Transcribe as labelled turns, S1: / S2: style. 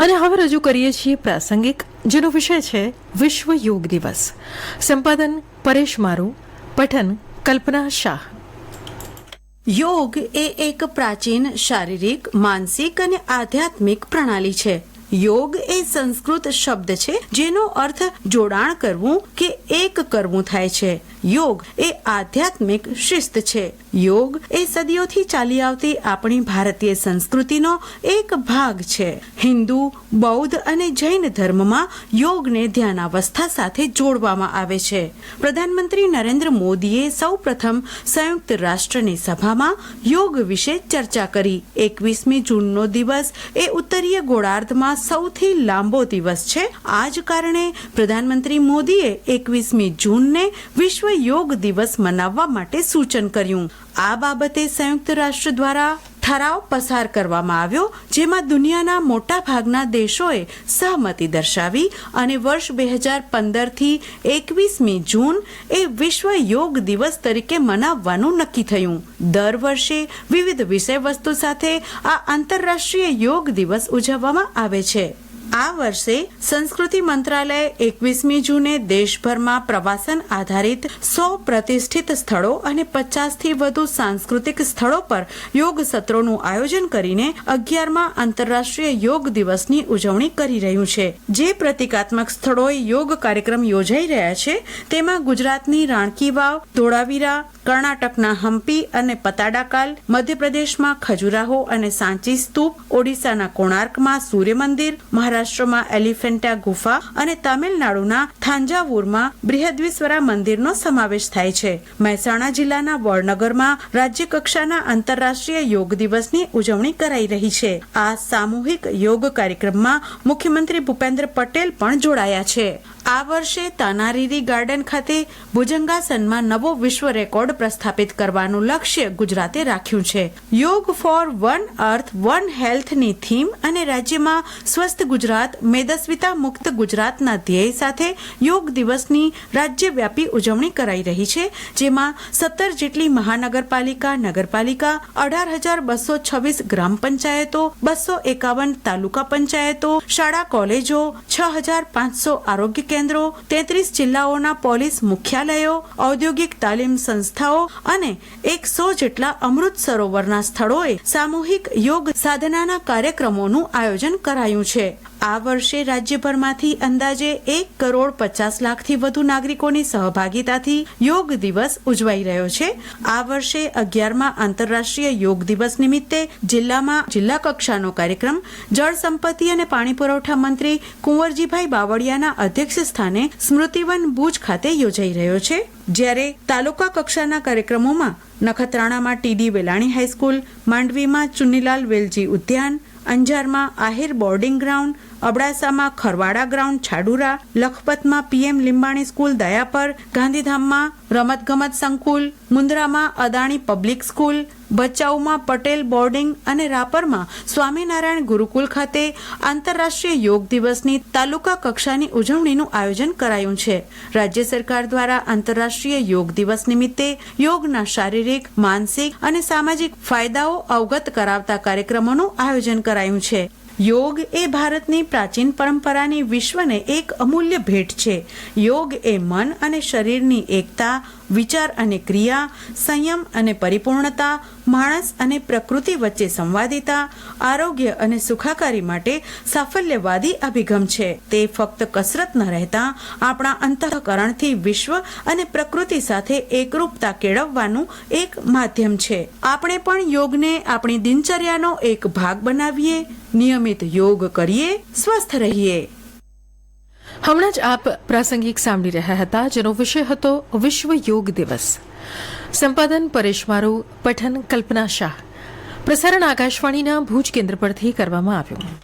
S1: અને હવે રજૂ કરીએ છીએ પ્રાસંગિક, જેનો વિષય છે વિશ્વ યોગ દિવસ. સંપાદન પરેશ મારુ, પઠન કલ્પના શાહ.
S2: યોગ એ એક પ્રાચીન શારીરિક, માનસિક અને આધ્યાત્મિક પ્રણાલી છે. યોગ એ સંસ્કૃત શબ્દ છે, જેનો અર્થ જોડાણ કરવું કે એક કરવું થાય છે. યોગ એ આધ્યાત્મિક શિસ્ત છે. યોગ એ સદીઓથી ચાલી આવતી આપણી ભારતીય સંસ્કૃતિનો એક ભાગ છે. હિન્દુ, બૌદ્ધ અને જૈન ધર્મમાં યોગને ધ્યાનાવસ્થા સાથે જોડવામાં આવે છે. પ્રધાનમંત્રી નરેન્દ્ર મોદીએ સૌ પ્રથમ સંયુક્ત રાષ્ટ્રની સભામાં યોગ વિશે ચર્ચા કરી. એકવીસમી જૂનનો દિવસ એ ઉત્તરીય ગોળાર્ધમાં સૌથી લાંબો દિવસ છે. આ જ કારણે પ્રધાનમંત્રી મોદીએ એકવીસમી જૂનને વિશ્વ યોગ દિવસ મનાવવા માટે સૂચન કર્યું. આ બાબતે સંયુક્ત રાષ્ટ્ર દ્વારા ઠરાવ પસાર કરવામાં આવ્યો, જેમાં દુનિયાના મોટા ભાગના દેશોએ સહમતિ દર્શાવી અને વર્ષ બે હજાર પંદરથી એકવીસમી જૂન એ વિશ્વ યોગ દિવસ તરીકે મનાવવાનું નક્કી થયું. દર વર્ષે વિવિધ વિષયવસ્તુ સાથે આ આંતરરાષ્ટ્રીય યોગ દિવસ ઉજવવામાં આવે છે. આ વર્ષે સંસ્કૃતિ મંત્રાલય એકવીસમી જૂને દેશભરમાં પ્રવાસન આધારિત સો પ્રતિષ્ઠિત સ્થળો અને પચાસથી વધુ સાંસ્કૃતિક સ્થળો પર યોગ સત્રોનું આયોજન કરીને અગિયારમાં આંતરરાષ્ટ્રીય યોગ દિવસની ઉજવણી કરી રહ્યું છે. જે પ્રતિકાત્મક સ્થળોએ યોગ કાર્યક્રમ યોજાઈ રહ્યા છે, તેમાં ગુજરાતની રાણકી વાવ, ધોળાવીરા, કર્ણાટકના હમ્પી અને પતાડાકાલ મધ્યપ્રદેશમાં ખજુરાહો અને સાંચી સ્તૂપ, ઓડિશાના કોણાર્કમાં સૂર્ય મંદિર મહારાષ્ટ્રમાં એલિફેન્ટા ગુફા અને તમિલનાડુના થાંજાવુરમાં બૃહદ્વીશ્વરા મંદિરનો સમાવેશ થાય છે. મહેસાણા જિલ્લાના વડનગરમાં રાજ્ય કક્ષાના આંતરરાષ્ટ્રીય યોગ દિવસની ઉજવણી કરાઈ રહી છે. આ સામૂહિક યોગ કાર્યક્રમમાં મુખ્યમંત્રી ભૂપેન્દ્ર પટેલ પણ જોડાયા છે. આ વર્ષે તાનારીરી ગાર્ડન ખાતે ભુજંગાસનમાં નવો વિશ્વ રેકોર્ડ પ્રસ્થાપિત કરવાનું લક્ષ્ય ગુજરાતે રાખ્યું છે. Yoga for one earth one હેલ્થની થીમ અને રાજ્યમાં સ્વસ્થ ગુજરાત, મેદસ્વિતા મુક્ત ગુજરાતના ધ્યેય સાથે યોગ દિવસની રાજ્યવ્યાપી ઉજવણી કરાઈ રહી છે, જેમાં સત્તર જેટલી મહાનગરપાલિકા, નગરપાલિકા, અઢાર હજાર બસો છવ્વીસ ગ્રામ પંચાયતો, બસો એકાવન તાલુકા પંચાયતો, શાળા કોલેજો, છ હજાર પાંચસો આરોગ્ય કેન્દ્રો, તેત્રીસ જિલ્લાઓના પોલીસ મુખ્યાલયો, ઔદ્યોગિક તાલીમ સંસ્થાઓ અને એકસો જેટલા અમૃત સરોવરના સ્થળોએ સામૂહિક યોગ સાધનાના કાર્યક્રમોનું આયોજન કરાયું છે. આ વર્ષે રાજ્યભરમાંથી અંદાજે એક કરોડ પચાસ લાખથી વધુ નાગરિકોની સહભાગીતાથી યોગ દિવસ ઉજવાઈ રહ્યો છે. આ વર્ષે અગિયારમાં આંતરરાષ્ટ્રીય યોગ દિવસ નિમિત્તે જિલ્લામાં જિલ્લા કક્ષાનો કાર્યક્રમ જળ સંપત્તિ અને પાણી પુરવઠા મંત્રી કુંવરજીભાઈ બાવળિયાના અધ્યક્ષ સ્થાને સ્મૃતિવન ભુજ ખાતે યોજાઈ રહ્યો છે. જ્યારે તાલુકા કક્ષાના કાર્યક્રમોમાં નખત્રાણામાં ટીડી વેલાણી હાઈસ્કૂલ, માંડવીમાં ચુન્નીલાલ વેલજી ઉદ્યાન અંજારમાં આહિર બોર્ડિંગ ગ્રાઉન્ડ, અબડાસામાં ખરવાડા ground, Chhadura, લખપતમાં P M Limbani school Dayapar, ગાંધીધામમાં રમતગમત સંકુલ મુન્દ્રામાં અદાણી પબ્લિક સ્કૂલ ભચાઉમાં પટેલ બોર્ડિંગ અને રાપરમાં સ્વામિનારાયણ ગુરુકુલ ખાતે આંતરરાષ્ટ્રીય યોગ દિવસની તાલુકા કક્ષાની ઉજવણીનું આયોજન કરાયું છે. રાજ્ય સરકાર દ્વારા આંતરરાષ્ટ્રીય યોગ દિવસ નિમિત્તે યોગના શારીરિક, માનસિક અને સામાજિક ફાયદાઓ અવગત કરાવતા કાર્યક્રમોનું આયોજન કરાયું છે. યોગ એ ભારતની પ્રાચીન પરંપરાની વિશ્વને એક અમૂલ્ય ભેટ છે. યોગ એ મન અને શરીરની એકતા વિચાર અને ક્રિયા, સંયમ અને પરિપૂર્ણતા, માણસ અને પ્રકૃતિ વચ્ચે સંવાદિતા, આરોગ્ય અને સુખાકારી માટે સાફલ્યવાદી અભિગમ છે. તે ફક્ત કસરત ન રહેતા, આપણા અંતઃકરણથી વિશ્વ અને પ્રકૃતિ સાથે એકરૂપતા કેળવવાનું એક માધ્યમ છે. આપણે પણ યોગને આપણી દિનચર્યાનો એક ભાગ બનાવીએ, નિયમિત યોગ કરીએ, સ્વસ્થ રહીએ.
S1: હમણાં જ આપ પ્રાસંગિક સાંભળી રહ્યા હતા, જેનો વિષય હતો વિશ્વ યોગ દિવસ. સંપાદન પરેશ મારુ, પઠન કલ્પના શાહ. પ્રસારણ આકાશવાણીના ભુજ કેન્દ્ર પરથી કરવામાં આવ્યું.